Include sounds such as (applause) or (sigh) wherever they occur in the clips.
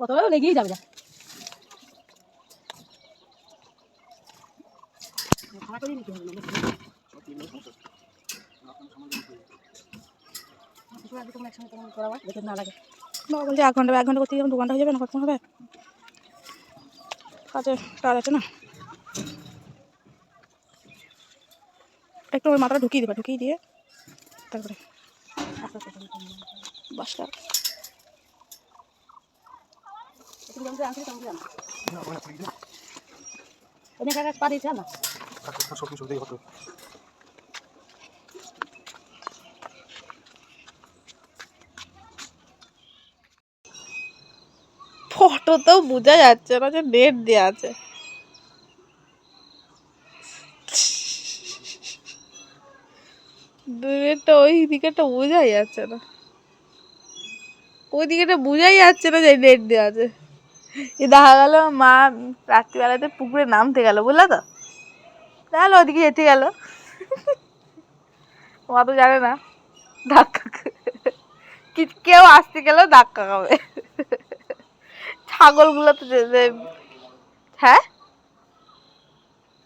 কতবার লেগেই যাবে যা। এক ঘণ্টা এক ঘণ্টা করতে গেলে দু ঘণ্টা হয়ে যাবে না কতক্ষণ হবে? কাজে কাজ আছে না? একটু ওই মাথাটা ঢুকিয়ে দেবে, ঢুকিয়ে দিয়ে তারপরে বাসটা হতো। ফটোতেও বোঝা যাচ্ছে না যে নেট দেওয়া আছে। দূরেরটা ওই দিকেটা বোঝাই যাচ্ছে না। ওই দিকেটা বোঝাই যাচ্ছে না যে নেট দেওয়া আছে। এ দেখা গেল মা রাত্রিবেলাতে পুকুরে নামতে গেল, বুঝলা তো? তাহলে ওদিকে যেতে গেল। মা তো জানে না, ধাক্কা কি কেউ আসতে গেলেও ধাক্কা খাবে। ছাগলগুলো তো যে- হ্যাঁ?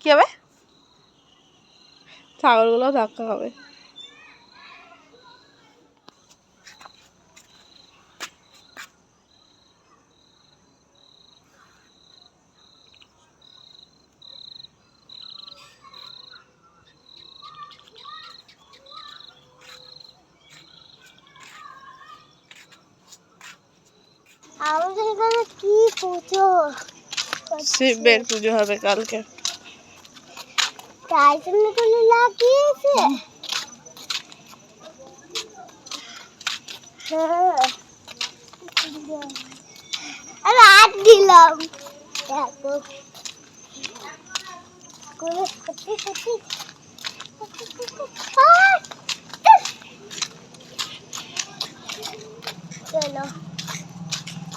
কি হবে? ছাগলগুলো ধাক্কা খাবে। আমাদের এখানে কি পুজো শিবের পুজো হবে কালকে তাই জন্য তুমি লাগিয়েছে হ্যাঁ। আমি হাত দিলাম দেখো করে সত্যি সত্যি আহ! চলো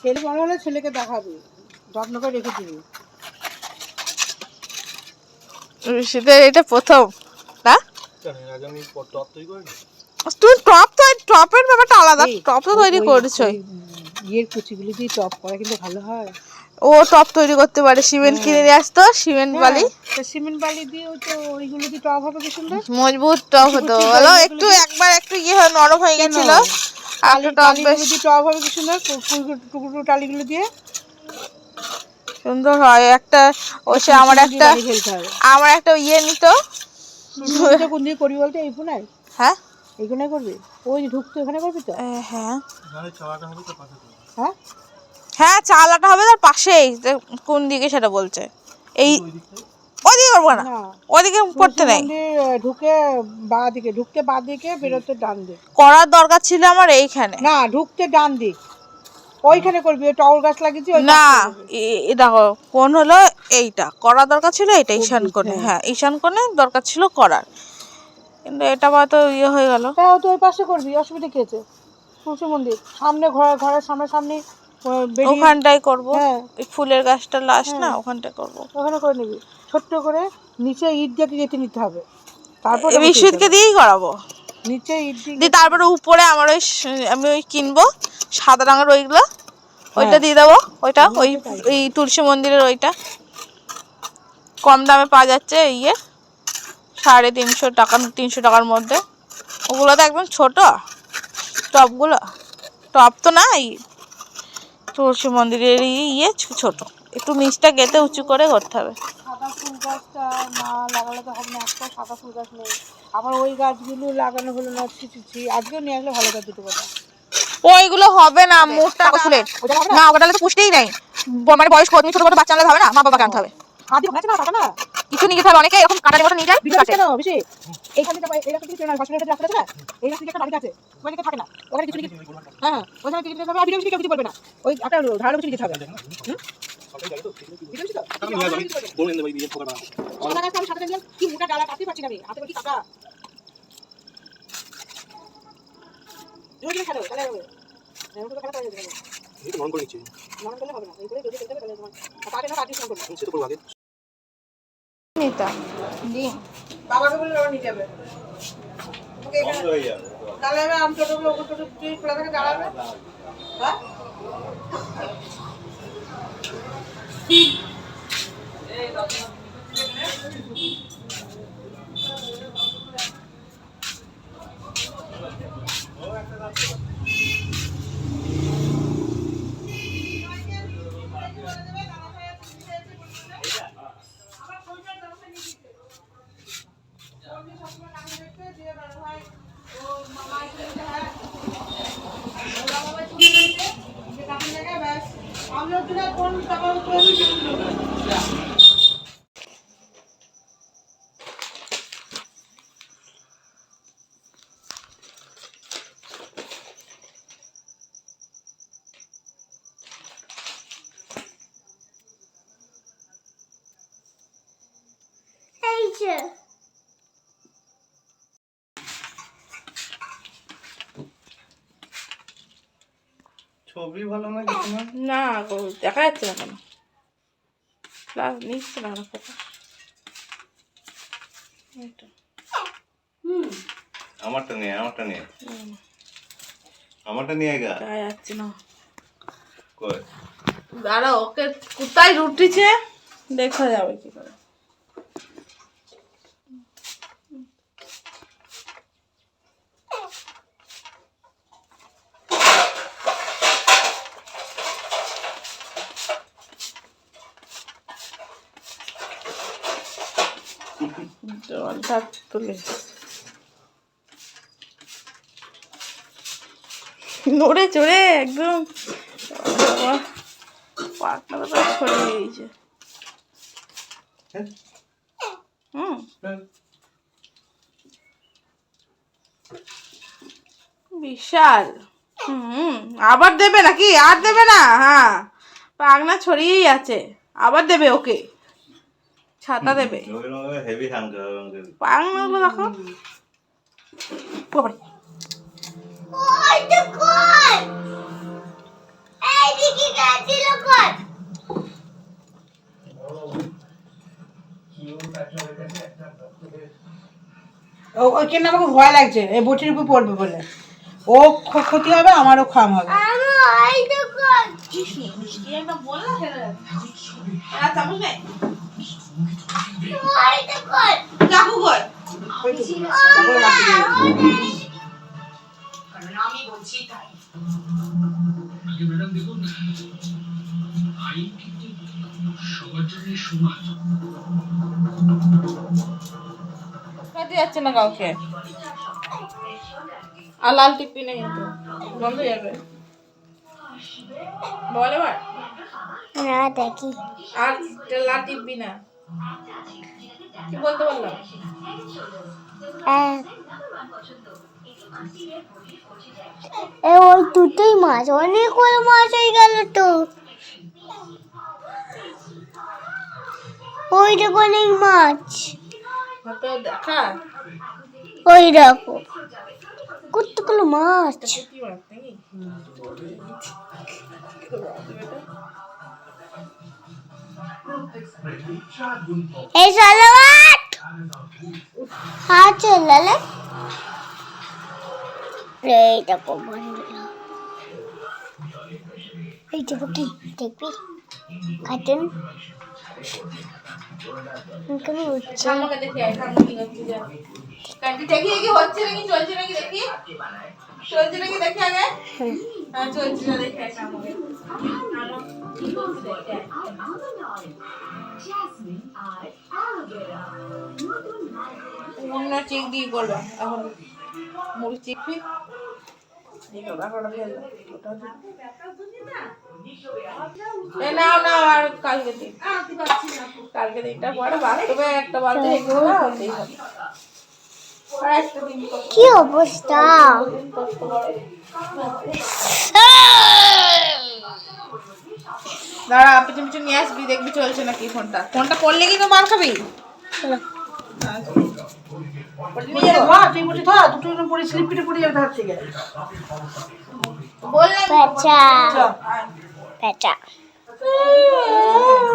ছেলে বড় হলে ছেলেকে দেখাবি। যত্ন করে রেখে দিবি। ঋষিদের এটা প্রথম না? তুই টপ তো টপের ব্যাপারটা আলাদা টপ তো তৈরি ওই- ইয়ের কুচিগুলো দিয়ে টপ করা কিন্তু ভালো হয়। ও টপ তৈরি করতে পারে সিমেন্ট কিনে নিয়ে আসতো সিমেন্ট বালি। হ্যাঁ, তা সিমেন্ট বালি দিয়ে তো ওইগুলো দিয়ে টপ হবে কি সুন্দর? মজবুত টপ হতো। বলো একটু একবার একটু ইয়ে হয় নরম হয়ে গেছিল। একটু টপ বেশ হবে কি সুন্দর? টুকরো টুকরো টালিগুলো দিয়ে? সুন্দর হয়। একটা ও সে আমার একটা বালি আমার একটা ইয়ে নিত। কোন করবি বলতে? এই হ্যাঁ? করবি? ওই ঢুকতে ওখানে করবি তো? এ, হ্যাঁ? হ্যাঁ হ্যাঁ চালাটা হবে তার পাশেই কোন দিকে সেটা বলছে। এই ওদিকে করব না ওদিকে পড়তে নেই। ঢুকে বা দিকে ঢুকতে বা দিকে বেরোতে ডান দিক। করার দরকার ছিল আমার এইখানে। না ঢুকতে ডান দিক। ওইখানে করবি ওই টগর গাছ লাগিয়েছি না দেখো কোন হলো এইটা। করার দরকার ছিল এইটা ঈশান কোণে হ্যাঁ ঈশান কোণে দরকার ছিল করার। কিন্তু এটা হয়তো ইয়ে হয়ে গেল। হ্যাঁ তো ওই পাশে করবি অসুবিধা কি আছে? তুলসী মন্দির সামনে ঘর ঘরের সামনে সামনে ওখানটাই করব। হ্যাঁ। এই ফুলের গাছটা লাশ না ওখানটাই করব। ওখানে করে নিবি। ছোট্ট করে নিচে ইট দিয়ে গেঁথে নিতে হবে। তারপর এই বিশ্বজিৎকে দিয়েই করাবো। নিচে ইট দিয়ে তারপরে উপরে আমার ওই আমি ওই কিনবো সাদা রঙের ওইগুলো। ওইটা হ্যাঁ। দিয়ে দেবো ওইটা ওই ওই তুলসী মন্দিরের ওইটা। কম দামে পাওয়া যাচ্ছে ইয়ে। সাড়ে তিনশো টাকা তিনশো টাকার মধ্যে। ওগুলো তো একদম ছোট। টপগুলো। টপ তো না এই তুলসী মন্দিরের ইয়ে ছোট। একটু নিচটা গেতে উঁচু করে করতে হবে। সাদা ফুল গাছটা না লাগালে তো হবে না একটা সাদা ফুল গাছ নেই। আবার ওই গাছগুলো লাগানো হলো না আজকেও নিয়ে আসলে ভালো গাছ দুটো কথা। ওইগুলো হবে না মোটা ফুলের না? ওটা তো নেই। ব- মানে বয়স্ক তুমি ছোট ছোট বাচ্চা হবে না মা বাবা কানতে হবে। হাত দিয়ে ভাঙাচ্ছে না কাটা না? কিছু নিয়ে যেতে হবে অনেকে এরকম কাটারি মতো নিয়ে যায় বিশাল কাটে কেন? বেশি এইখান থেকে এই রাস্তা থেকে না হসপিটালের কাছে রাস্তা আছে না। এই রাস্তা থেকে একটা বাড়ি আছে ওখানে থাকে না। ওখানে কিছু হ্যাঁ ওখানে কিছু বলবে না। ওই একটা ধারালো কিছু দিতে হবে। কি মোটা ডালা কাটতে পারছি না আমি। হাতে কি কাটা জোর দিয়ে তাহলে হবে। এরকম করে যাবে এই তো মন নিচ্ছি। মনে করলে হবে না। এই করে যদি খেলতে হবে তাহলে তোমার আর না কাটিয়ে ফোন করবে আমি সেটা করব আগে। নিতাম ডিম বাবাকে বলে বাবা নিয়ে যাবে। ওকে তাহলে আমি আম টোটোগুলো ওপর টোটো তুই খোলা থেকে দাঁড়াবে। হ্যাঁ? আমি হচ্ছে না কোন টাকা এই যে ছবি ভালো না কিছু না? না গো, দেখা যাচ্ছে না কেন? ক্লাস নিচ্ছে না না ফোকা আমারটা নিয়ে আমারটা নিয়ে। আমারটা নিয়ে গা। দেখা যাচ্ছে না। কই? দাঁড়া ওকে কোথায় রুটিছে? দেখা যাবে কি করে। তুলে নড়ে চড়ে একদম। হুম। বিশাল। হুম, আবার দেবে নাকি? আর দেবে না? হ্যাঁ। পাগনা ছড়িয়েই আছে। আবার দেবে ওকে। ছাতা দেবে। দেখো। ওইখানে আমাকে ভয় লাগছে এই বটির উপর পড়বে বলে। ও ক্ষতি হবে আমারও খাম হবে। আমি ওই কই? যাচ্ছে না কাউকে? আর লাল টিপি নেই কিন্তু বন্ধ হয়ে যাবে। বল এবার। না দেখি। আর লাল টিপবি না। কি বলতে হ্যাঁ এ ওই দুটোই মাছ অনেকগুলো মাছ হয়ে গেল তো। ওই দেখো অনেক মাছ। দেখা। ওই দেখো। কতগুলো মাছ। এই সালামাত হাত চলালে এই দেখো বন্ধুরা। এই দেখো কি দেখবি? কার্টুন। হচ্ছে? সামনে দেখি দেখি, হচ্ছে নাকি, চলছে নাকি, দেখি। চলছে নাকি দেখি আগে। হ্যাঁ। চলছে না দেখি করছে দেখি আয়। অন্য চিক দিয়ে করবে এখন মুড়ি চিকবি নাও নাও আর কালকে দিন। কালকে পরে বাস্তবে একটা বাড়তে এগুলো হতেই হবে কি অবস্থা? দাঁড়া পিছন পিছন নিয়ে আসবি দেখবি চলছে নাকি ফোনটা। ফোনটা পড়লে কি তো মার খাবি?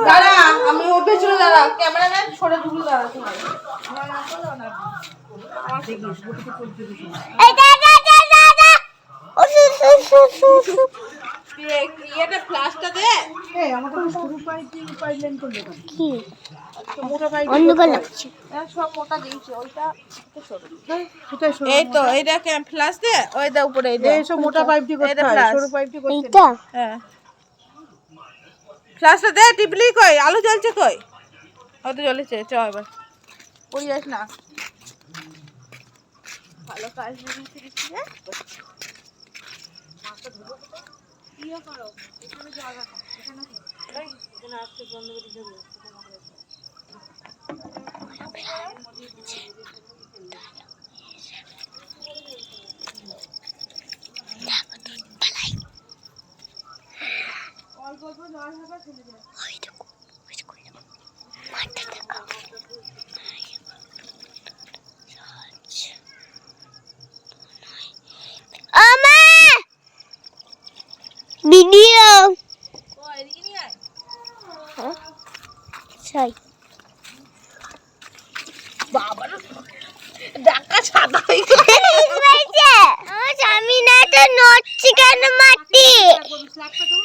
দাঁড়া আমি উঠে চলে দাঁড়া ক্যামেরাম্যান ছোট ঢুকলে দাঁড়া এই তো এইটা দে। উপরে এই দে। সব মোটা পাইপ হ্যাঁ দে টিপলি কই? আলু জ্বলছে কই? হয়তো জ্বলেছে চ এবার। না। ভালো কাজ বেরিয়েছে কিছু ইয়ে আজকে বন্ধ করে অল্প অল্প জল হবে চলে যাবে মাঠটা দেখো ভিডিও। আমি না তো নড়ছি কেন মাটি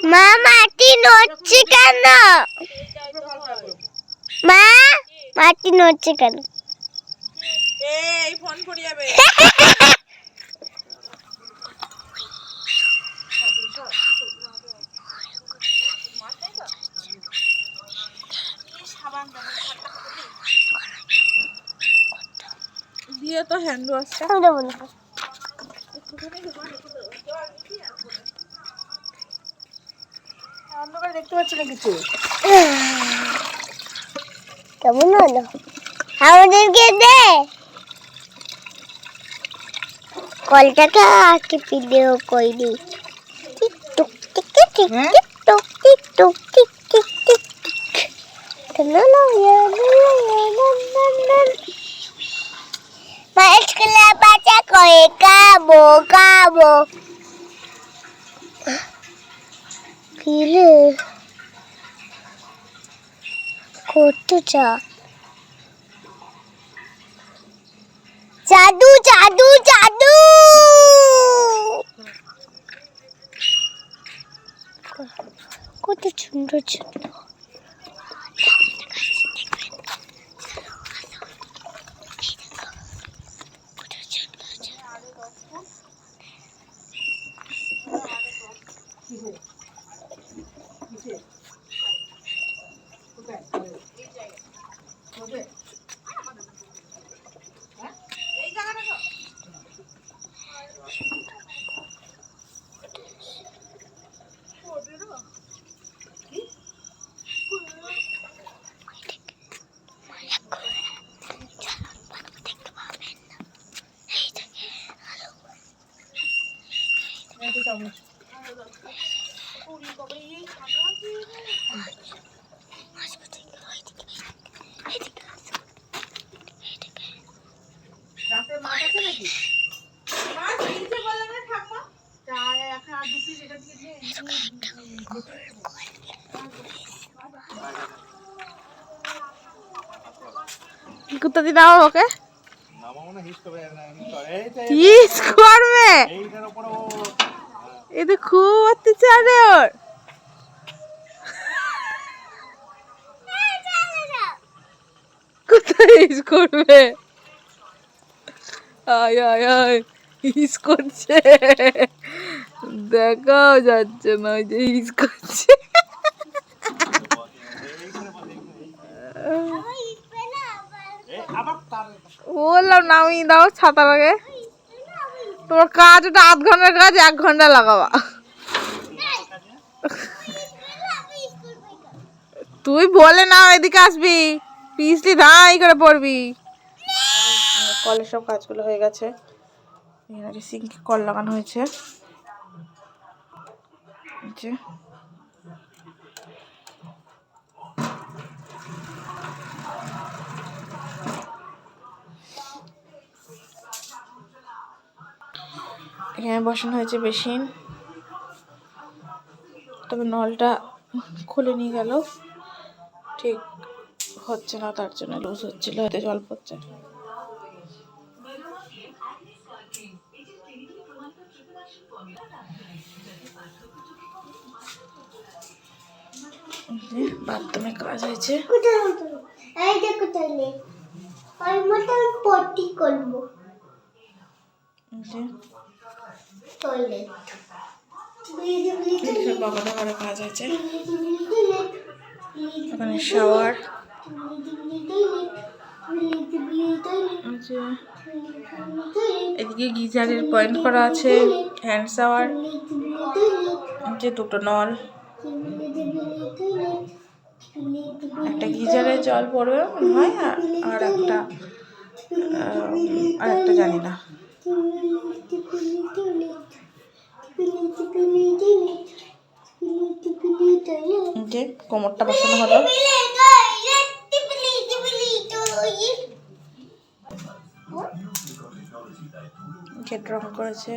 মা মাটি নড়ছি কেন মা মাটি নড়ছে কেন এই ফোন পড়ে যাবে (laughs) দিয়ে তো হ্যান্ড ওয়াশটা অন্ধকারে দেখতে পাচ্ছি না কিছু। কেমন হলো? আমাদেরকে দে। কলটাকে আঁকে ভিডিও কইনি টিক টুক টিক হ্যাঁ? টিক টুক টিক। খাব খাব কিলে করতে চা। জাদু জাদু জাদু! কত সুন্দর সুন্দর 谢谢。不对，不对，不对。কুত্তা দাও ওকে। করবে। এ তো খুব অত্যাচার ওর। কোথায় করবে। আয় আয় আয়। ইস করছে। দেখাও যাচ্ছে না, ওই যে ইস করছে। বললাম, নামিয়ে দাও ছাতার আগে। তোমার কাজ ওটা আধ ঘণ্টার কাজ, এক ঘণ্টা লাগাবা। তুই বলে না এদিকে আসবি। পিছলি ধাই করে পড়বি। কলের সব কাজগুলো হয়ে গেছে। এখানে সিঙ্কে কল লাগানো হয়েছে। এখানে বসানো হয়েছে বেসিন। তবে নলটা খুলে নিয়ে গেল। ঠিক হচ্ছে না, তার জন্য লুজ হচ্ছিল হয়তো জল পড়ছে। বাথরুমে কাজ হয়েছে। এই দেখো তাহলে। ওই মতো পটি করব। টয়লেট। এদিকে ঘরে কাজ হয়েছে ওখানে শাওয়ার এদিকে গিজারের পয়েন্ট করা আছে হ্যান্ড শাওয়ার যে দুটো নল। একটা গিজারে জল পড়বে হয়, আর একটা আর একটা জানি না। যে কোমরটা বসানো হলো। রং করেছে।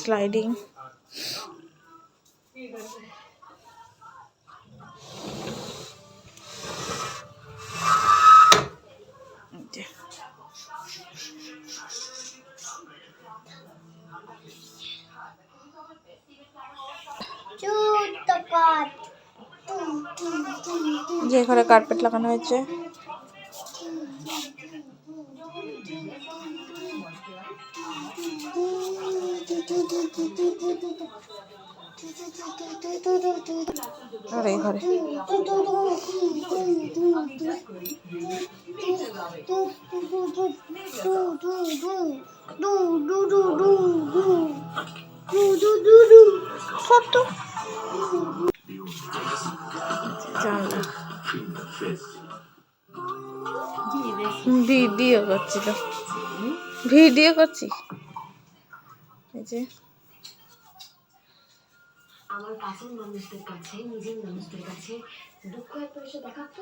স্লাইডিং যে ঘরে কার্পেট লাগানো হয়েছে আর এই ঘরে সত্য জানলা ভিডিও করছিল ভিডিও করছি এই যে। আমার কাছের মানুষদের কাছে, নিজের মানুষদের কাছে দুঃখ একটা এসে দেখাতো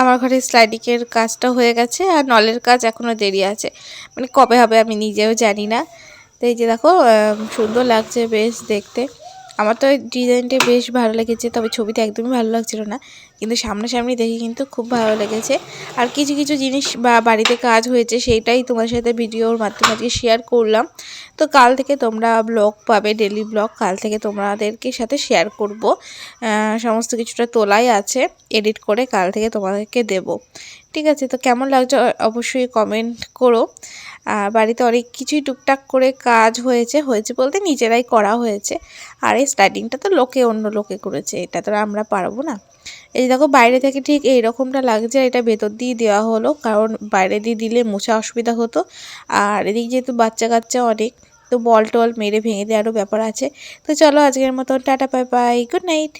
আমার ঘরে স্লাইডিংয়ের কাজটা হয়ে গেছে আর নলের কাজ এখনও দেরি আছে। মানে কবে হবে আমি নিজেও জানি না। তো এই যে দেখো সুন্দর লাগছে বেশ দেখতে। আমার তো ডিজাইনটা বেশ ভালো লেগেছে, তবে ছবিতে একদমই ভালো লাগছিল না। কিন্তু সামনাসামনি দেখে কিন্তু খুব ভালো লেগেছে। আর কিছু কিছু জিনিস বা বাড়িতে কাজ হয়েছে সেইটাই তোমার সাথে ভিডিওর মাধ্যমে আজকে শেয়ার করলাম। তো কাল থেকে তোমরা ব্লগ পাবে ডেলি ব্লগ কাল থেকে তোমাদেরকে সাথে শেয়ার করব। সমস্ত কিছুটা তোলাই আছে এডিট করে কাল থেকে তোমাদেরকে দেব। ঠিক আছে, তো কেমন লাগছে অবশ্যই কমেন্ট করো। বাড়িতে অনেক কিছুই টুকটাক করে কাজ হয়েছে হয়েছে বলতে নিজেরাই করা হয়েছে। আর এই স্টার্টিংটা তো লোকে, অন্য লোকে করেছে, এটা তো আমরা পারব না। এই দেখো, বাইরে থেকে ঠিক এই রকমটা লাগছে, এটা ভেতর দিয়ে দেওয়া হলো, কারণ বাইরে দিয়ে দিলে মোছা অসুবিধা হতো। আর এদিকে যেহেতু বাচ্চা কাচ্চা অনেক, তো বল টল মেরে ভেঙে দেওয়ারও ব্যাপার আছে। তো চলো আজকের মতো tata bye bye good night